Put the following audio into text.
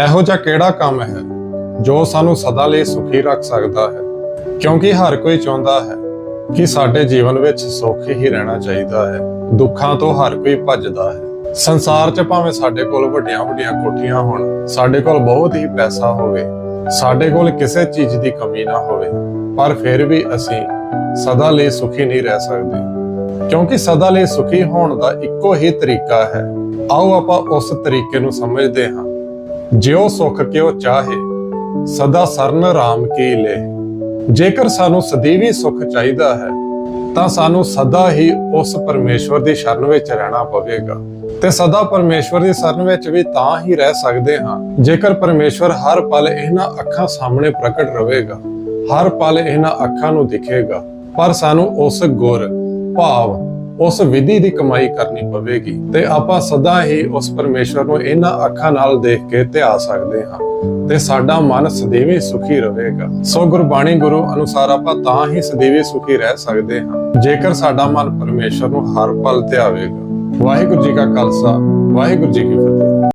ਇਹੋ ਜਿਹਾ ਕਿਹੜਾ ਕੰਮ ਹੈ ਜੋ ਸਾਨੂੰ ਸਦਾ ਲਈ ਸੁਖੀ ਰੱਖ ਸਕਦਾ ਹੈ? ਕਿਉਂਕਿ ਹਰ ਕੋਈ ਚਾਹੁੰਦਾ ਹੈ ਕਿ ਸਾਡੇ ਜੀਵਨ ਵਿੱਚ ਸੁੱਖ ਹੀ ਰਹਿਣਾ ਚਾਹੀਦਾ ਹੈ। ਦੁੱਖਾਂ ਤੋਂ ਹਰ ਕੋਈ ਭੱਜਦਾ ਹੈ। ਸੰਸਾਰ 'ਚ ਭਾਵੇਂ ਸਾਡੇ ਕੋਲ ਵੱਡੀਆਂ ਵੱਡੀਆਂ ਕੋਠੀਆਂ ਹੋਣ, ਸਾਡੇ ਕੋਲ ਬਹੁਤ ਹੀ ਪੈਸਾ ਹੋਵੇ, ਸਾਡੇ ਕੋਲ ਕਿਸੇ ਚੀਜ਼ ਦੀ ਕਮੀ ਨਾ ਹੋਵੇ, ਪਰ ਫਿਰ ਵੀ ਅਸੀਂ ਸਦਾ ਲਈ ਸੁਖੀ ਨਹੀਂ ਰਹਿ ਸਕਦੇ। ਕਿਉਂਕਿ ਸਦਾ ਲਈ ਸੁਖੀ ਹੋਣ ਦਾ ਇੱਕੋ ਹੀ ਤਰੀਕਾ ਹੈ। ਆਓ ਆਪਾਂ ਉਸ ਤਰੀਕੇ ਨੂੰ ਸਮਝਦੇ ਹਾਂ। ਜਿਉ ਸੁਖ ਕਿਉ ਚਾਹੇ, ਸਦਾ ਸਰਨ ਰਾਮ ਕੀ ਲੈ। ਜੇਕਰ ਸਾਨੂੰ ਸਦੀਵੀ ਸੁਖ ਚਾਹੀਦਾ ਹੈ, ਤਾਂ ਸਾਨੂੰ ਸਦਾ ਹੀ ਉਸ ਪਰਮੇਸ਼ਵਰ ਦੀ ਸ਼ਰਨ ਵਿੱਚ ਰਹਿਣਾ ਪਵੇਗਾ। ਤੇ ਸਦਾ ਪਰਮੇਸ਼ਵਰ ਦੀ ਸ਼ਰਨ ਵਿੱਚ ਵੀ ਤਾਂ ਹੀ ਰਹਿ ਸਕਦੇ ਹਾਂ, ਜੇਕਰ ਪਰਮੇਸ਼ਵਰ ਹਰ ਪਲ ਇਹਨਾਂ ਅੱਖਾਂ ਸਾਹਮਣੇ ਪ੍ਰਗਟ ਰਹੇਗਾ, ਹਰ ਪਲ ਇਹਨਾਂ ਅੱਖਾਂ ਨੂੰ ਦਿਖੇਗਾ। ਪਰ ਸਾਨੂੰ ਉਸ ਗੁਰ, ਭਾਵ ਉਸ ਵਿਧੀ ਦੀ ਕਮਾਈ ਕਰਨੀ ਪਵੇਗੀ ਤੇ ਆਪਾਂ ਸਦਾ ਹੀ ਉਸ ਪਰਮੇਸ਼ਵਰ ਨੂੰ ਇਹਨਾਂ ਅੱਖਾਂ ਨਾਲ ਦੇਖ ਕੇ ਧਿਆ ਸਕਦੇ ਹਾਂ ਤੇ ਸਾਡਾ ਮਨ ਸਦੀਵੀ ਸੁਖੀ ਰਹੇਗਾ। ਸੋ ਗੁਰਬਾਣੀ ਗੁਰੂ ਅਨੁਸਾਰ ਆਪਾਂ ਤਾਂ ਹੀ ਸਦੀਵੀ ਸੁਖੀ ਰਹਿ ਸਕਦੇ ਹਾਂ, ਜੇਕਰ ਸਾਡਾ ਮਨ ਪਰਮੇਸ਼ਵਰ ਨੂੰ ਹਰ ਪਲ ਧਿਆਵੇਗਾ। ਵਾਹਿਗੁਰੂ ਜੀ ਕਾ ਖਾਲਸਾ, ਵਾਹਿਗੁਰੂ ਜੀ ਕੀ ਫਤਿਹ।